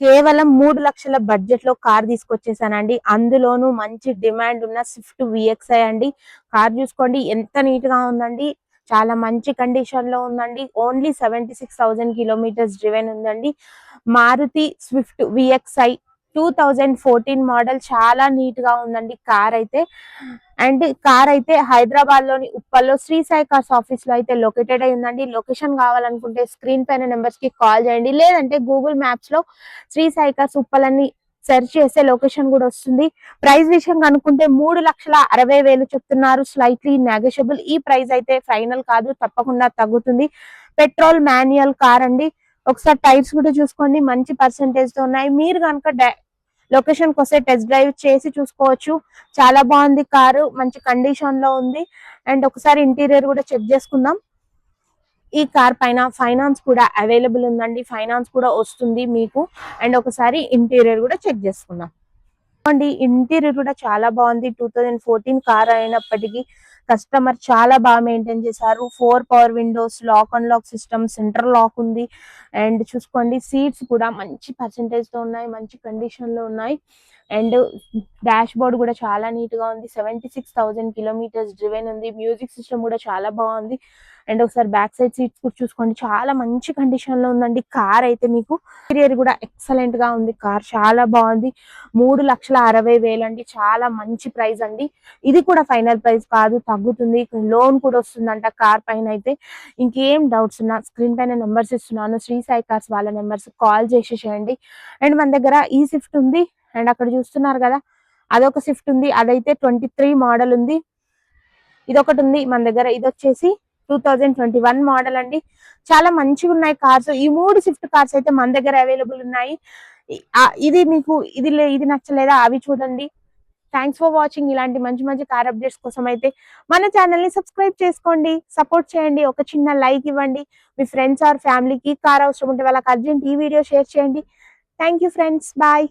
కేవలం మూడు లక్షల బడ్జెట్లో కార్ తీసుకొచ్చేసానండి. అందులోనూ మంచి డిమాండ్ ఉన్న స్విఫ్ట్ విఎక్స్ఐ అండి. కార్ చూసుకోండి ఎంత నీట్గా ఉందండి. చాలా మంచి కండిషన్లో ఉందండి. Only seventy six thousand kilometres driven ఉందండి. Maruti Swift VXI two thousand fourteen model చాలా నీట్గా ఉందండి. కార్ అయితే అండ్ కార్ అయితే హైదరాబాద్లోని ఉప్పల్లో శ్రీ సాయి కార్స్ ఆఫీస్లో అయితే లొకేటెడ్ అయి ఉందండి. లొకేషన్ కావాలనుకుంటే స్క్రీన్ పైన నెంబర్స్కి కాల్ చేయండి. లేదంటే గూగుల్ మ్యాప్స్లో శ్రీ సాయి కార్స్ ఉప్పలని సెర్చ్ చేస్తే లొకేషన్ కూడా వస్తుంది. ప్రైస్ విషయం కనుక్కుంటే మూడు లక్షల అరవై వేలు చెప్తున్నారు. స్లైట్లీ నెగోషియబుల్ ఈ ప్రైస్ అయితే ఫైనల్ కాదు తప్పకుండా తగ్గుతుంది. పెట్రోల్ మాన్యువల్ కార్ అండి. ఒకసారి టైర్స్ కూడా చూసుకోండి. మంచి పర్సంటేజ్తో ఉన్నాయి. మీరు కనుక లొకేషన్కి వస్తే టెస్ట్ డ్రైవ్ చేసి చూసుకోవచ్చు. చాలా బాగుంది కారు మంచి కండిషన్లో ఉంది. అండ్ ఒకసారి ఇంటీరియర్ కూడా చెక్ చేసుకుందాం. ఈ కార్ పైన ఫైనాన్స్ కూడా అవైలబుల్ ఉందండి. ఫైనాన్స్ కూడా వస్తుంది మీకు. అండ్ ఒకసారి ఇంటీరియర్ కూడా చెక్ చేసుకుందాం. అండి ఇంటీరియర్ కూడా చాలా బాగుంది. టూ థౌజండ్ ఫోర్టీన్ కార్ అయినప్పటికీ కస్టమర్ చాలా బాగా మెయింటైన్ చేశారు. Four power windows lock and lock system centre lock ఉంది. అండ్ చూసుకోండి సీట్స్ కూడా మంచి పర్సంటేజ్తో ఉన్నాయి మంచి కండిషన్లో ఉన్నాయి. అండ్ డాష్ బోర్డ్ కూడా చాలా నీట్గా ఉంది. Seventy six thousand kilometres driven ఉంది. మ్యూజిక్ సిస్టమ్ కూడా చాలా బాగుంది. అండ్ ఒకసారి బ్యాక్ సైడ్ సీట్స్ కూడా చూసుకోండి. చాలా మంచి కండిషన్లో ఉందండి. కార్ అయితే మీకు ఇంటీరియర్ కూడా ఎక్సలెంట్గా ఉంది. కార్ చాలా బాగుంది. మూడు లక్షల అరవై వేలు అండి. చాలా మంచి ప్రైస్ అండి. ఇది కూడా ఫైనల్ ప్రైస్ కాదు. తగ్గుతుంది. లోన్ కూడా వస్తుందంట కార్ పైన అయితే. ఇంకేం డౌట్స్ ఉన్నా స్క్రీన్ పైన నెంబర్స్ ఇస్తున్నాను. శ్రీ సాయి కార్స్ వాళ్ళ నెంబర్స్ కాల్ చేసేసేయండి. అండ్ మన దగ్గర ఈ స్విఫ్ట్ ఉంది. అండ్ అక్కడ చూస్తున్నారు కదా అదొక స్విఫ్ట్ ఉంది. అదైతే ట్వంటీ త్రీ మోడల్ ఉంది. ఇదొకటి ఉంది మన దగ్గర. ఇది వచ్చేసి two thousand twenty one model అండి. చాలా మంచిగా ఉన్నాయి కార్స్. ఈ మూడు స్విఫ్ట్ కార్స్ అయితే మన దగ్గర అవైలబుల్ ఉన్నాయి. ఇది మీకు ఇది ఇది నచ్చలేదా అవి చూడండి. థ్యాంక్స్ ఫర్ వాచింగ్ ఇలాంటి మంచి మంచి కార్ అప్డేట్స్ కోసం అయితే మన ఛానల్ని సబ్స్క్రైబ్ చేసుకోండి. సపోర్ట్ చేయండి. ఒక చిన్న లైక్ ఇవ్వండి. మీ ఫ్రెండ్స్ ఆర్ ఫ్యామిలీకి కార్ అవసరం ఉంటే వాళ్ళకి అర్జెంట్ ఈ వీడియో షేర్ చేయండి. Thank you friends bye